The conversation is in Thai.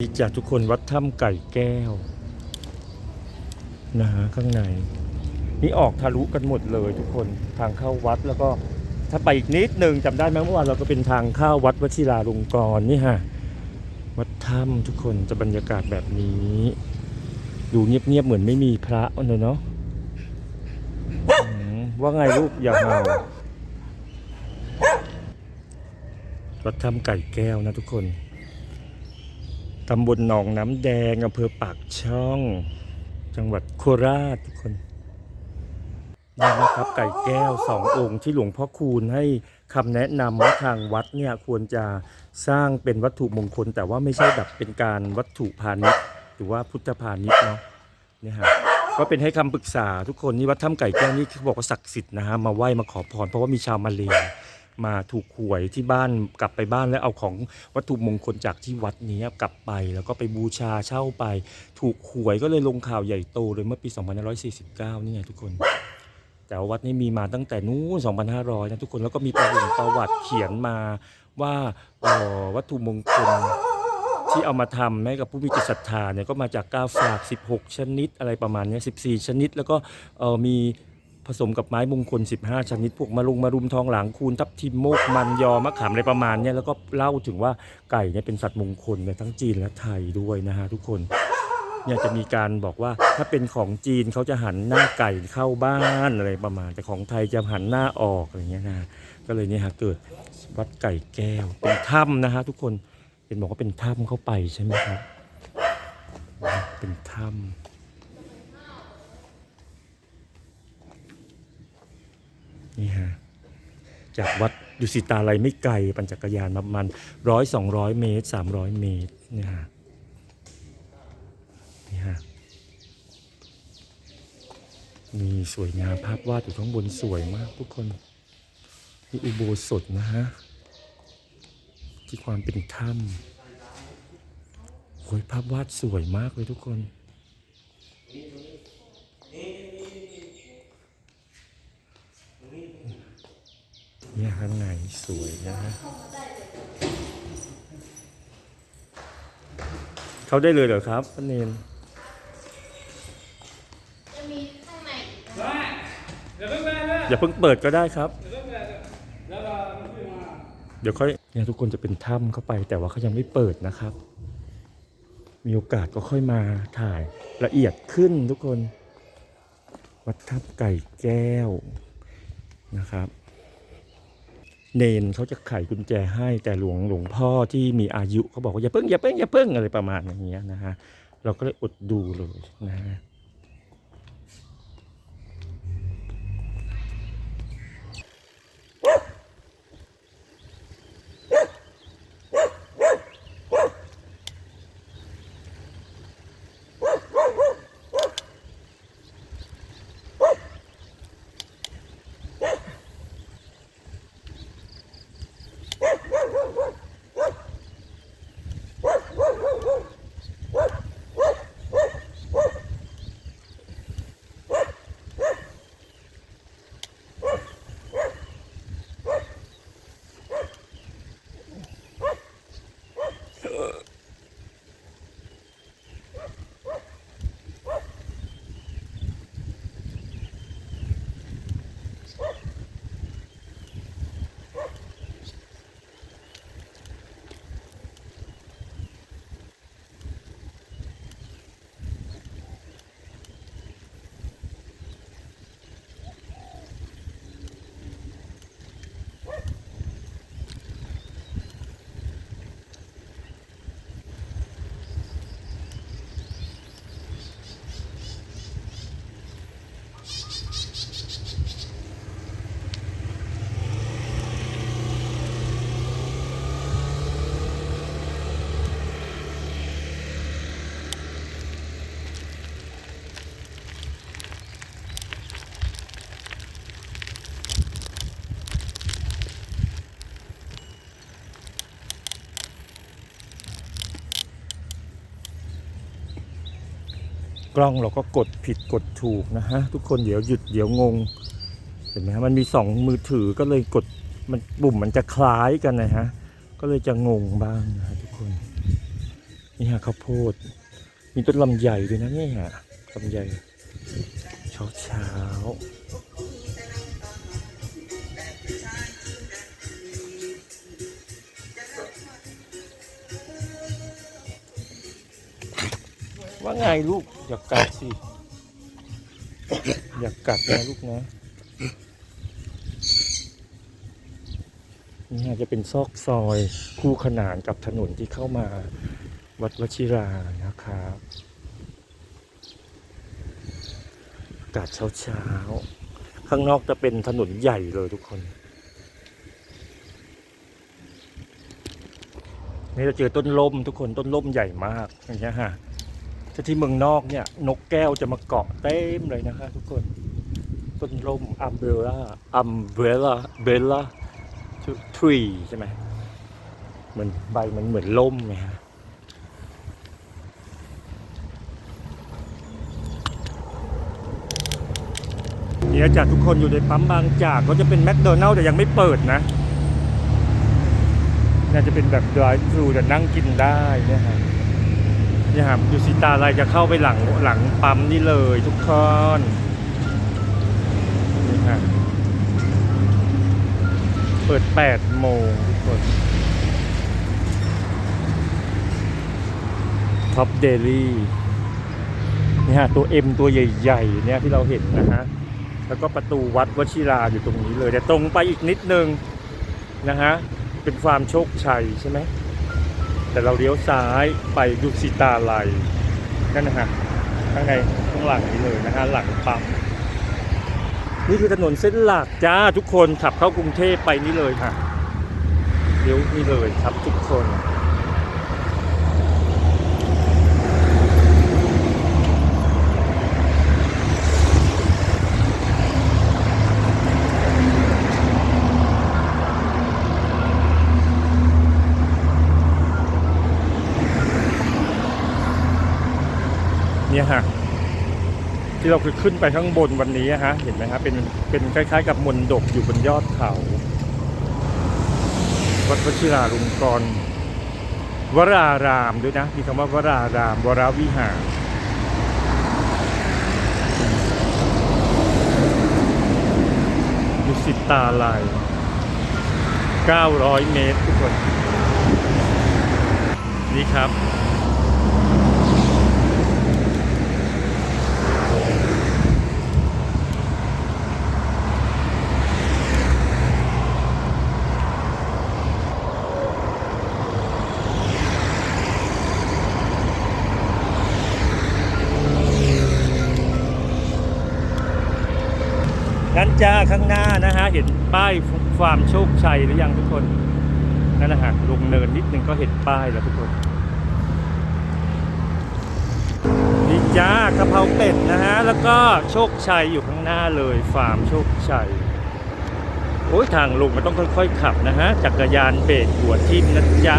นี่จากทุกคนวัดถ้ำไก่แก้วนะฮะข้างใน นี่ออกทะลุกันหมดเลยทุกคนทางเข้าวัดแล้วก็ถ้าไปอีกนิดหนึ่งจำได้ไหมเมื่อวานเราก็เป็นทางเข้าวัดวชิราลงกรณ์นี่ฮะวัดถ้ำทุกคนจะบรรยากาศแบบนี้ ดูเงียบๆเหมือนไม่มีพระเลยเนาะว่าไงลูกอย่าเห่าวัดถ้ำไก่แก้วนะทุกคน ตำบลหนองน้ำแดงอำเภอปากช่อง จังหวัดโคราชทุกคนนี่นะครับไก่แก้วสององค์ที่หลวงพ่อคูณให้คำแนะนำว่าทางวัดเนี่ยควรจะสร้างเป็นวัตถุมงคล แต่ว่าไม่ใช่แบบเป็นการวัตถุพาณิชย์หรือว่าพุทธพาณิชย์เนาะนี่ฮะก็เป็นให้คำปรึกษาทุกคนนี่วัดถ้ำไก่แก้วนี่เขาบอกว่าศักดิ์สิทธิ์นะฮะมาไหว้มาขอพรเพราะว่ามีชาวมาเลย มาถูกหวยที่บ้านกลับไปบ้านแล้วเอาของวัตถุมงคลจากที่วัดนี้กลับไป แล้วก็ไปบูชาเช่าไป ถูกหวยก็เลยลงข่าวใหญ่โตเลยเมื่อปี 2549 นี่ไงทุกคน แต่วัดนี้มีมาตั้งแต่นู้น2,500 นะทุกคนแล้วก็มีประวัติประวัติเขียนมาว่าออวัตถุมงคลที่เอามาทำให้กับผู้มีจิตศรัทธาเนี่ยก็มาจากกาฝาก 16 ชนิดอะไรประมาณนี้14 ชนิด แล้วก็เออมี ผสมกับไม้มงคล 15 ชนิด พวกมะรุงมารุมทองหลางคูณทับทิมโมกมันยอมะขามอะไรประมาณเนี้ยแล้วก็เล่าถึงว่าไก่เนี่ยเป็นสัตว์มงคลในทั้งจีนและไทยด้วยนะฮะทุกคนเนี่ยจะมีการบอกว่าถ้าเป็นของจีนเขาจะหันหน้าไก่เข้าบ้านอะไรประมาณ แต่ของไทยจะหันหน้าออกอะไรเงี้ยนะฮะก็เลยเนี่ยฮะเกิดวัดไก่แก้วเป็นถ้ำนะฮะทุกคนเป็นบอกว่าเป็นถ้ำเข้าไปใช่ไหมครับเป็นถ้ำ นี่ฮะจากวัดดุสิตาลัยไม่ไกลปั่นจักรยานประมาณร้อยสองร้อยเมตรสามร้อยเมตรนี่ฮะนี่ฮะมีสวยงามภาพวาดอยู่ข้างบนสวยมากทุกคนนี่อุโบสถนะฮะที่ความเป็นถ้ำโอ้ยภาพวาดสวยมากเลยทุกคน นี่ยข้างในสวยนะฮะเข้าได้เลยเหรอครับป้าเนนจะมีข้างในอีกนะได้เดี๋ยวเพิ่งไปเลยอย่าเพิ่งเปิดก็ได้ครับ เดี๋ยวเพิ่งไปแล้วเราขึ้นมา เดี๋ยวค่อยเนี่ยทุกคนจะเป็นถ้ำเข้าไป แต่ว่าเขายังไม่เปิดนะครับ มีโอกาสก็ค่อยมาถ่ายละเอียดขึ้นทุกคน วัดถ้ำไก่แก้วนะครับ เนนเขาจะไขกุญแจให้แต่หลวงหลวงพ่อที่มีอายุเขาบอกว่าอย่าเพิ่งอย่าเพิ่งอย่าเพิ่งอะไรประมาณอย่างเงี้ยนะฮะเราก็เลยอดดูเลยนะฮะ กล้องเราก็กดผิดกดถูกนะฮะ ทุกคนเดี๋ยวหยุดเดี๋ยวงง เห็นไหมฮะมันมีสองมือถือก็เลยกดมันปุ่มมันจะคล้ายกันนะฮะ ก็เลยจะงงบ้างนะฮะทุกคน นี่ฮะข้าวโพด มีต้นลำใหญ่ด้วยนะนี่ฮะลำใหญ่เช้าเช้า ว่าไงลูก อย่ากัดสิ อย่ากัดนะลูกนะนี่จะเป็นซอกซอยคู่ขนานกับถนนที่เข้ามาวัดวชิรานะครับอากาศเช้าๆข้างนอกจะเป็นถนนใหญ่เลยทุกคน นี่เราเจอต้นล่มทุกคนต้นล่มใหญ่มากอย่างเงี้ยฮะ ถ้าที่เมืองนอกเนี่ย นกแก้วจะมาเกาะเต็มเลยนะคะ ทุกคนต้นร่มอัมเบร่าอัมเบร่าเบล่าทรีใช่ไหมเหมือนใบมันเหมือนล่มไงฮะเนี่ยจากทุกคนอยู่ในปั๊มบางจากก็จะเป็นแมคโดนัลล์แต่ยังไม่เปิดนะ น่าจะเป็นแบบ drive thru แต่นั่งกินได้นี่ฮะ นี่ยครับยูซิตาอะไรจะเข้าไปหลังหลังปั๊มนี่เลยทุกคนนี่ฮะเปิด8โมงทุกคนท็อปเดลี่นี่ฮะตัว M ตัวใหญ่ๆเนี่ยที่เราเห็นนะฮะแล้วก็ประตูวัดวชิราอยู่ตรงนี้เลย แต่ตรงไปอีกนิดนึงนะฮะเป็นฟาร์มโชคชัยใช่ไหม แต่เราเลี้ยวซ้ายไปดุสิตาลัยนั่นนะฮะข้างในข้างหลังนี้เลยนะฮะหลังปั๊มนี่คือถนนเส้นหลักจ้าทุกคนขับเข้ากรุงเทพไปนี่เลยค่ะเลี้ยวนี่เลยครับทุกคน เนี่ยฮะที่เราคือขึ้นไปข้างบนวันนี้ฮะเห็นไหมฮะเป็นเป็นคล้าย ๆ กับมนดบอยู่บนยอดเขาวัดวชิราลุงกรวรารามด้วยนะ มีคำว่าวราราม วรวิหารดุสิตาลาย 900 เมตรทุกคน นี่ครับ นั่นจ้าข้างหน้านะฮะเห็นป้ายฟาร์มโชคชัยหรือยังทุกคนนั่นนะฮะลงเนินนิดนึงก็เห็นป้ายแล้วทุกคนนี่จ้ากระเพราเป็ดนะฮะแล้วก็โชคชัยอยู่ข้างหน้าเลยฟาร์มโชคชัยโอ้ยทางลงมันต้องค่อยๆขับนะฮะจักรยานเบรกหัวทิ่มนะจ๊ะ